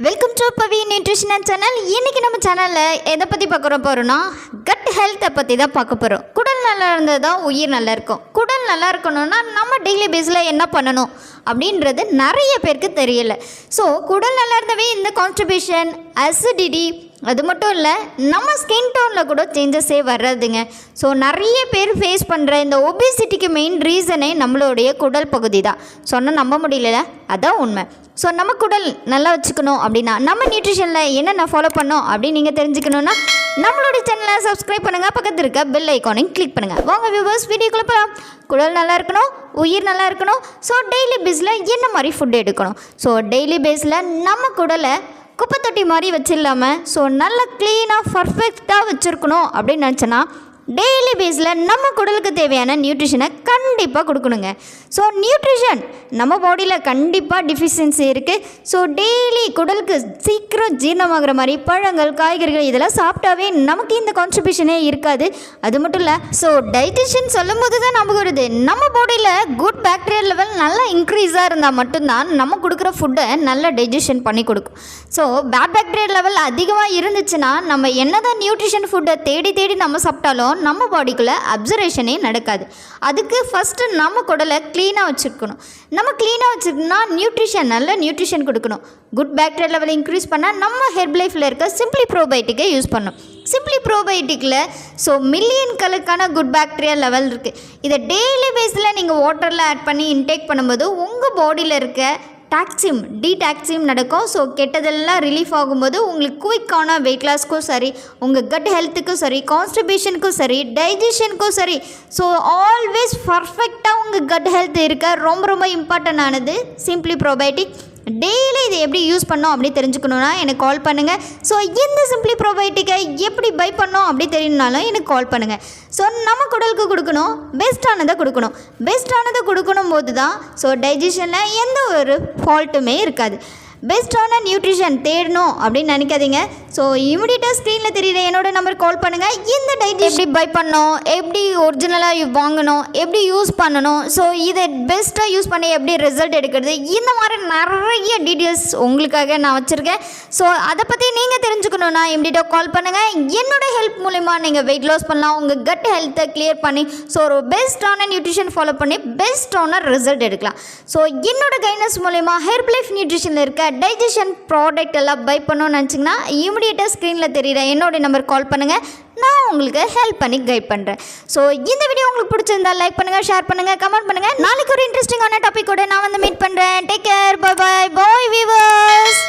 Welcome to Pavi nutrition channel இன்றைக்கி நம்ம சேனலில் எதை பற்றி பார்க்குற போகிறோன்னா கட் ஹெல்த்தை பற்றி தான் பார்க்க போகிறோம் குடல் நல்லா இருந்தால் தான் உயிர் நல்லா இருக்கும். குடல் நல்லா இருக்கணும்னா நம்ம டெய்லி பேஸில் என்ன பண்ணணும் அப்படின்றது நிறைய பேருக்கு தெரியலை. ஸோ குடல் நல்லா இருந்தவே இந்த கான்ஸ்டிபேஷன் அசிடிட்டி அது மட்டும் இல்லை நம்ம ஸ்கின் டோனில் கூட சேஞ்சஸே வர்றதுங்க. ஸோ நிறைய பேர் ஃபேஸ் பண்ணுற இந்த ஒபிசிட்டிக்கு மெயின் ரீசனே நம்மளுடைய குடல் பகுதி தான். சொன்னால் நம்ப முடியல அதான் உண்மை. ஸோ நம்ம குடல் நல்லா வச்சுக்கணும் அப்படின்னா நம்ம நியூட்ரிஷனில் என்னென்ன ஃபாலோ பண்ணோம் அப்படின்னு நீங்கள் தெரிஞ்சுக்கணுன்னா நம்மளுடைய சேனலை சப்ஸ்கிரைப் பண்ணுங்கள் பக்கத்தில் இருக்க பெல் ஐக்கானையும் கிளிக் பண்ணுங்கள் வாங்க வியூவர்ஸ் வீடியோக்குள்ளே போகலாம் குடல் நல்லா இருக்கணும் உயிர் நல்லா இருக்கணும். ஸோ டெய்லி பேஸில் என்ன மாதிரி ஃபுட் எடுக்கணும்? ஸோ டெய்லி பேஸில் நம்ம குடலை குப்பை தொட்டி மாதிரி வச்சிடலாம ஸோ நல்லா க்ளீனாக பர்ஃபெக்டாக வச்சுருக்கணும் அப்படின்னு நினச்சேன்னா டெய்லி பேஸில் நம்ம குடலுக்கு தேவையான நியூட்ரிஷனை கண்டிப்பாக கொடுக்கணுங்க. ஸோ நியூட்ரிஷன் நம்ம பாடியில் கண்டிப்பாக டிஃபிஷியன்சி இருக்குது ஸோ டெய்லி குடலுக்கு சீக்கிரம் ஜீரணமாகிற மாதிரி பழங்கள் காய்கறிகள் இதெல்லாம் சாப்பிட்டாவே நமக்கு இந்த கான்ட்ரிபியூஷனே இருக்காது. அது மட்டும் இல்லை ஸோ டைஜஷன் சொல்லும் போது தான் நமக்கு வருது. நம்ம பாடியில் குட் பாக்டீரியல் லெவல் நல்லா இன்க்ரீஸாக இருந்தால் மட்டும்தான் நம்ம கொடுக்குற ஃபுட்டை நல்லா டைஜஷன் பண்ணி கொடுக்கும். ஸோ பேட் பாக்டீரியல் லெவல் அதிகமாக இருந்துச்சுன்னா நம்ம என்ன தான் நியூட்ரிஷன் ஃபுட்டை தேடி தேடி நம்ம சாப்பிட்டாலும் நம்ம பாடிக்குள்ளே அப்சர்வேஷனே நடக்காது. அதுக்கு ஃபஸ்ட்டு நம்ம குடலை க்ளீனாக வச்சுருக்கணும். நம்ம க்ளீனாக வச்சுருக்கோம்னா நியூட்ரிஷன் நல்ல நியூட்ரிஷன் கொடுக்கணும். குட் பாக்டீரியல் லெவல் இன்க்ரீஸ் பண்ணால் நம்ம ஹெர்ப் லைஃப்பில் இருக்க சிம்பிளி ப்ரோபயோட்டிக்கை யூஸ் பண்ணணும். சிம்பிளி ப்ரோபயோட்டிக்கில் ஸோ மில்லியன் கணக்கான குட் பாக்டீரியா லெவல் இருக்குது இதை டெய்லி பேஸில் நீங்கள் வாட்டரில் ஆட் பண்ணி இன்டேக் பண்ணும்போது உங்கள் பாடியில் இருக்க டாக்ஸிம் டீடாக்ஸிம் நடக்கும். ஸோ கெட்டதெல்லாம் ரிலீஃப் ஆகும்போது உங்களுக்கு குயிக்கான வெயிட் லாஸ்க்கும் சரி உங்கள் கட் ஹெல்த்துக்கும் சரி கான்ஸ்டிபேஷனுக்கும் சரி டைஜஷனுக்கும் சரி. ஸோ ஆல்வேஸ் பர்ஃபெக்டாக உங்கள் கட் ஹெல்த் இருக்க. ரொம்ப ரொம்ப இம்பார்ட்டன்ட் ஆனது சிம்பிளி ப்ரோபயோட்டிக் டெய்லி இதை எப்படி யூஸ் பண்ணோம் அப்படி தெரிஞ்சுக்கணுன்னா எனக்கு கால் பண்ணுங்கள் ஸோ இந்த சிம்பிளி ப்ரோபயோட்டிக்கை எப்படி பை பண்ணோம் அப்படி தெரியணுனாலும் எனக்கு கால் பண்ணுங்கள் ஸோ நம்ம குடலுக்கு கொடுக்கணும் பெஸ்ட்டானதை கொடுக்கணும். பெஸ்ட்டானதை கொடுக்கணும் போது தான் ஸோ டைஜஷனில் எந்த ஒரு ஃபால்ட்டுமே இருக்காது. பெஸ்ட்டான நியூட்ரிஷன் தேடணும் அப்படின்னு நினைக்காதீங்க. ஸோ இமிடியேட்டாக ஸ்க்ரீனில் தெரியுற என்னோட நம்பர் கால் பண்ணுங்கள் இந்த டைட் எப்படி பை பண்ணணும்? எப்படி ஒரிஜினலாக வாங்கணும்? எப்படி யூஸ் பண்ணணும்? ஸோ இதை பெஸ்ட்டாக யூஸ் பண்ணி எப்படி ரிசல்ட் எடுக்கிறது? இந்த மாதிரி நிறைய டீட்டெயில்ஸ் உங்களுக்காக நான் வச்சுருக்கேன். ஸோ அதை பற்றி நீங்கள் தெரிஞ்சு பண்ணணும்னா இமிடியட்டாக கால் பண்ணுங்கள் என்னோட ஹெல்ப் மூலிமா நீங்கள் வெயிட் லாஸ் பண்ணலாம். உங்கள் கட் ஹெல்த்தை கிளியர் பண்ணி ஸோ ஒரு பெஸ்ட்டான நியூட்ரிஷன் ஃபாலோ பண்ணி பெஸ்ட்டான ரிசல்ட் எடுக்கலாம். ஸோ என்னோட கைனஸ் மூலிமா ஹெர்ப் லைஃப் நியூட்ரிஷனில் இருக்க டைஜஷன் ப்ராடக்ட் எல்லாம் பை பண்ணணும்னு நினச்சிங்கன்னா இமிடியேட்டாக ஸ்க்ரீனில் தெரியுற என்னோட நம்பர் கால் பண்ணுங்கள் நான் உங்களுக்கு ஹெல்ப் பண்ணி கைட் பண்ணுறேன் ஸோ இந்த வீடியோ உங்களுக்கு பிடிச்சிருந்தா லைக் பண்ணுங்கள் ஷேர் பண்ணுங்கள் கமெண்ட் பண்ணுங்கள் நாளைக்கு ஒரு இன்ட்ரெஸ்டிங்கான டாப்பிக்கோட நான் வந்து மீட் பண்ணுறேன் take care bye bye bye viewers